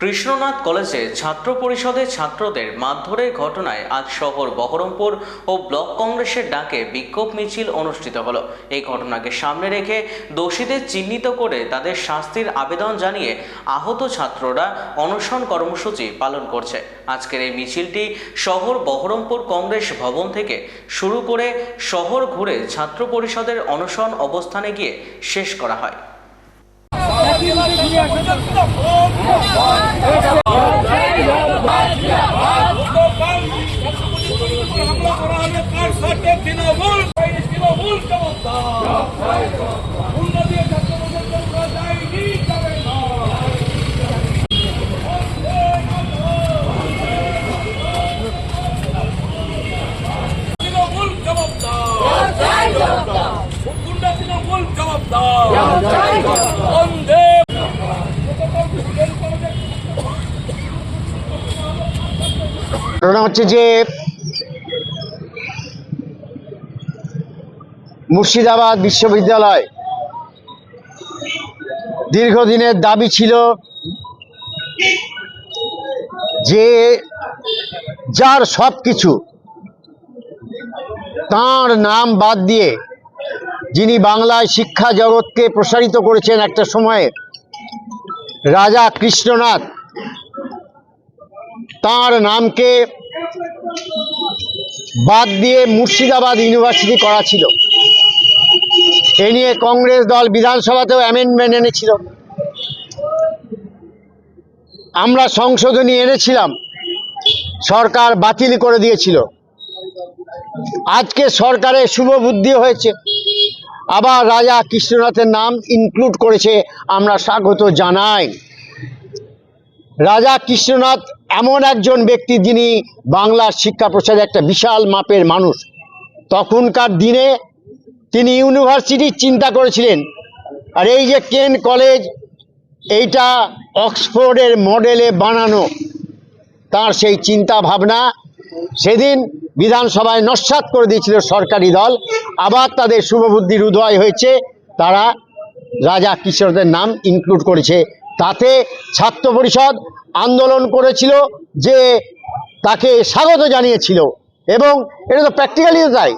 কৃষ্ণনাথ কলেজে ছাত্র পরিষদের ছাত্রদের মারধরের ঘটনায় আজ শহর বহরমপুর ও ব্লক কংগ্রেসের ডাকে বিক্ষোভ মিছিল অনুষ্ঠিত হলো। এই ঘটনাকে সামনে রেখে দোষীদের চিহ্নিত করে তাদের শাস্তির আবেদন জানিয়ে আহত ছাত্ররা অনশন কর্মসূচি পালন করছে। আজকের এই মিছিলটি শহর বহরমপুর কংগ্রেস ভবন থেকে শুরু করে শহর ঘুরে ছাত্র পরিষদের অনশন অবস্থানে গিয়ে শেষ করা হয় হামলা করা হলে কার সাথে তৃণমূল তৃণমূল চমৎকার উন্নতি ছাত্রদের করা যায়নি যাবে না তৃণমূল জবাবদার গুন্ডা তৃণমূল জবাবদার বন্দে ঘটনা হচ্ছে যে মুর্শিদাবাদ বিশ্ববিদ্যালয় দীর্ঘদিনের দাবি ছিল যে যার সব কিছু তাঁর নাম বাদ দিয়ে যিনি বাংলায় শিক্ষা জগৎকে প্রসারিত করেছেন একটা সময়ে, রাজা কৃষ্ণনাথ, তার নামকে বাদ দিয়ে মুর্শিদাবাদ ইউনিভার্সিটি করা ছিল। এ নিয়ে কংগ্রেস দল বিধানসভাতেও অ্যামেন্ডমেন্ট এনেছিল। আমরা সংশোধনী এনেছিলাম। সরকার বাতিল করে দিয়েছিল। আজকে সরকারের শুভ বুদ্ধি হয়েছে। আবার রাজা কৃষ্ণনাথের নাম ইনক্লুড করেছে। আমরা স্বাগত জানাই। রাজা কৃষ্ণনাথ এমন একজন ব্যক্তি যিনি বাংলার শিক্ষা প্রসারে একটা বিশাল মাপের মানুষ। তখনকার দিনে তিনি ইউনিভার্সিটির চিন্তা করেছিলেন, আর এই যে কেন কলেজ এইটা অক্সফোর্ডের মডেলে বানানো? তার সেই চিন্তা ভাবনা সেদিন বিধানসভায় নস্বাত করে দিয়েছিল সরকারি দল। আবার তাদের শুভবুদ্ধির উদয় হয়েছে, তারা রাজা কিশোরদের নাম ইনক্লুড করেছে। তাতে ছাত্র পরিষদ আন্দোলন করেছিল যে তাকে স্বাগত জানিয়েছিল। এবং এটা তো প্র্যাকটিক্যালি তাই।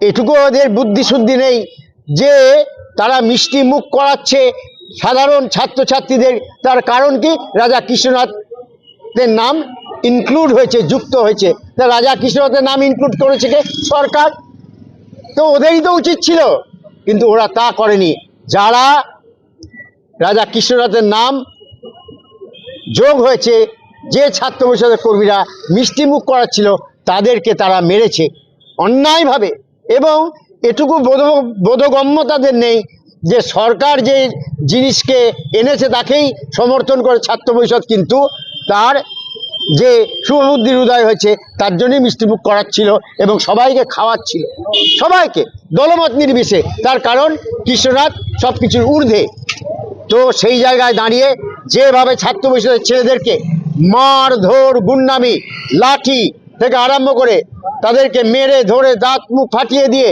এটুকু ওদের বুদ্ধিশুদ্ধি নেই যে তারা মিষ্টি মুখ করাচ্ছে সাধারণ ছাত্রছাত্রীদের। তার কারণ কি? রাজা কৃষ্ণনাথের নাম ইনক্লুড হয়েছে, যুক্ত হয়েছে। তা রাজা কৃষ্ণনাথের নাম ইনক্লুড করেছে কে? সরকার। তো ওদেরই তো উচিত ছিল। কিন্তু ওরা তা করেনি। যারা রাজা কৃষ্ণনাথের নাম যোগ হয়েছে। যে ছাত্র পরিষদের কর্মীরা মিষ্টিমুখ করাচ্ছিল, তাদেরকে তারা মেরেছে অন্যায়ভাবে। এবং এটুকু বোধ বোধগম্য তাদের নেই যে সরকার যে জিনিসকে এনেছে তাকেই সমর্থন করে ছাত্র পরিষদ কিন্তু তার যে শুভবুদ্ধির উদয় হয়েছে, তার জন্যই মিষ্টিমুখ করাচ্ছিল এবং সবাইকে খাওয়াচ্ছিল। সবাইকে, দলমত নির্বিশে তার কারণ কৃষ্ণনাথ সব কিছুর ঊর্ধ্বে। তো সেই জায়গায় দাঁড়িয়ে যেভাবে ছাত্র পরিষদের ছেলেদেরকে মার ধর গুন্ডামি, লাঠি থেকে আরম্ভ করে তাদেরকে মেরে ধরে দাঁত মুখ ফাটিয়ে দিয়ে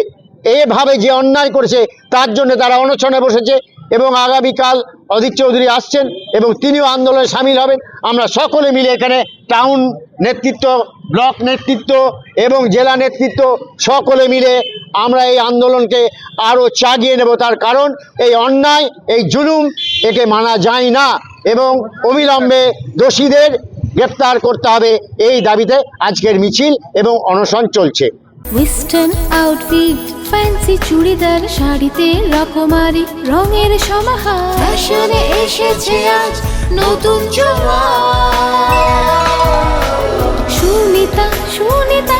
এভাবে যে অন্যায় করেছে, তার জন্য তারা অনশনে বসেছে এবং আগামীকাল অধীর চৌধুরী আসছেন এবং তিনিও আন্দোলনে সামিল হবেন। আমরা সকলে মিলে এখানে টাউন নেতৃত্ব, ব্লক নেতৃত্ব এবং জেলা নেতৃত্ব সকলে মিলে আমরা এই আন্দোলনকে আরও চাগিয়ে নেব। তার কারণ এই অন্যায় এই জুলুম একে মানা যায় না এবং অবিলম্বে দোষীদের গ্রেপ্তার করতে হবে এই দাবিতে আজকের মিছিল এবং অনশন চলছে। ওয়েস্টার্ন আউটফিট ফ্যান্সি চুড়িদার শাড়িতে রকমারি রঙের সমাহার। ফ্যাশনে এসেছে আজ নতুন সুনিতা সুনিতা